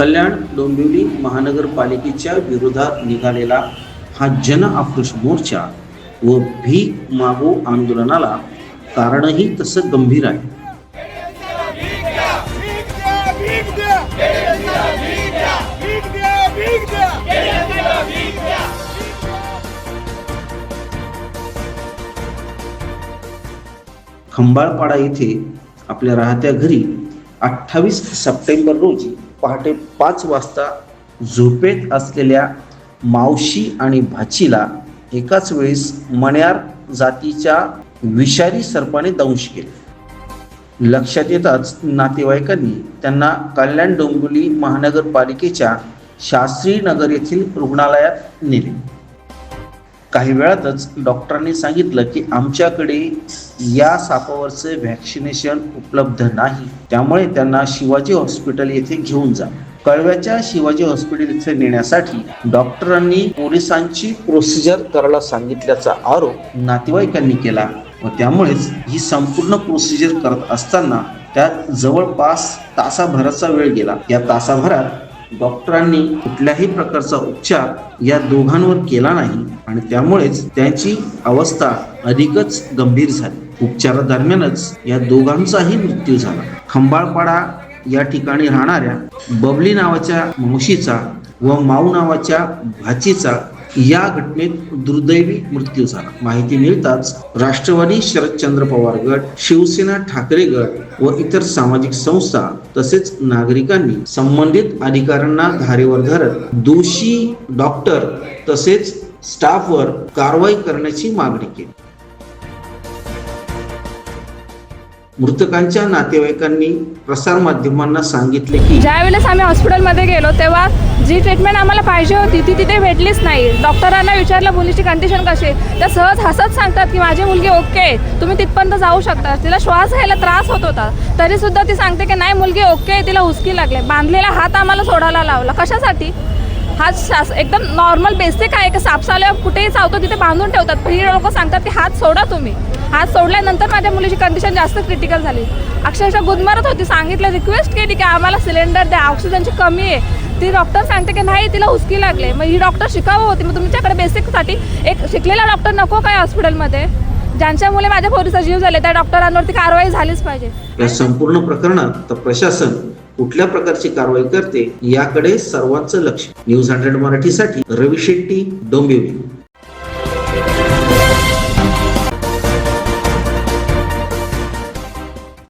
कल्याण डोंबिवली महानगरपालिकेच्या विरोधात निघालेला हा जन आक्रोश मोर्चा व भीक मागो आंदोलनाला कारणही तसं गंभीर आहे. खंबाळपाडा येथे आपल्या राहत्या घरी अठ्ठावीस सप्टेंबर रोजी पहाटे पाच वाजता झोपेत असलेल्या मावशी आणि भाचीला एकाच वेळेस मण्यार जातीच्या विषारी सर्पाने दंश केले. लक्षात येताच नातेवाईकांनी त्यांना कल्याण डोंबिवली महानगरपालिकेच्या शास्त्री नगर येथील रुग्णालयात नेले. काही वेळातच डॉक्टरांनी सांगितलं की आमच्याकडे या सापावरचं व्हॅक्सिनेशन उपलब्ध नाही. त्यामुळे त्यांना शिवाजी हॉस्पिटल येथे घेऊन जा. कळव्याच्या शिवाजी हॉस्पिटल इथे नेण्यासाठी डॉक्टरांनी पोलिसांची प्रोसिजर करायला सांगितल्याचा आरोप नातेवाईकांनी केला. व त्यामुळेच ही संपूर्ण प्रोसिजर करत असताना त्यात जवळपास तासाभराचा वेळ गेला. या तासाभरात डॉक्टरांनी कुठल्याही प्रकारचा उपचार या दोघांवर केला नाही आणि त्यामुळेच त्यांची अवस्था अधिकच गंभीर झाली. उपचारादरम्यानच या दोघांचाही मृत्यू झाला. खंबाळपाडा या ठिकाणी राहणाऱ्या बबली नावाच्या मावशीचा व माऊ नावाच्या भाचीचा या घटनेत दुर्दैवी मृत्यू झाला. माहिती मिळताच राष्ट्रवादी शरदचंद्र पवार गट शिवसेना ठाकरे गट व इतर सामाजिक संस्था तसेच नागरिकांनी संबंधित अधिकाऱ्यांना धारेवर धरत दोषी डॉक्टर तसेच स्टाफवर कारवाई करण्याची मागणी केली. मृतकांच्या नातेवाईकांनी प्रसारमाध्यमांना सांगितले की ज्या वेळेस आम्ही हॉस्पिटलमध्ये गेलो तेव्हा जी ट्रीटमेंट आम्हाला पाहिजे होती ती तिथे भेटलीच नाही. डॉक्टरांना विचारलं मुलीची कंडिशन कशी आहे? त्या सहज हसत सांगतात की माझी मुलगी ओके आहे. तुम्ही तिथपर्यंत जाऊ शकता. तिला श्वास घ्यायला त्रास होत होता. तरी सुद्धा ती सांगते की नाही मुलगी ओके आहे. तिला हुसकी लागले बांधलेला हात आम्हाला सोडायला लावला. कशासाठी? हात शास एकदम नॉर्मल बेसिक आहे का सापसाला कुठेही चावतो तिथे बांधून ठेवतात. पण ही लोक सांगतात की हात सोडा तुम्ही. हात सोडल्यानंतर माझ्या मुलीची कंडिशन जास्त क्रिटिकल झाली. अक्षरशः गुदमरत होती सांगितलं रिक्वेस्ट केली की आम्हाला सिलेंडर द्या ऑक्सिजनची कमी आहे. ती डॉक्टर सांगते की नाही तिला हुसकी लागले मग ही डॉक्टर शिकावं होती मग तुमच्याकडे बेसिकसाठी एक शिकलेला डॉक्टर नको काय हॉस्पिटलमध्ये ज्यांच्यामुळे माझ्या पोरीचा जीव झाले त्या डॉक्टरांवरती कारवाई झालीच पाहिजे. या संपूर्ण प्रकरणात प्रशासन कुठल्या प्रकारची कारवाई करते याकडे सर्वांचं लक्ष. न्यूज हंड्रेड मराठीसाठी रवी शेट्टी डोंबिवली.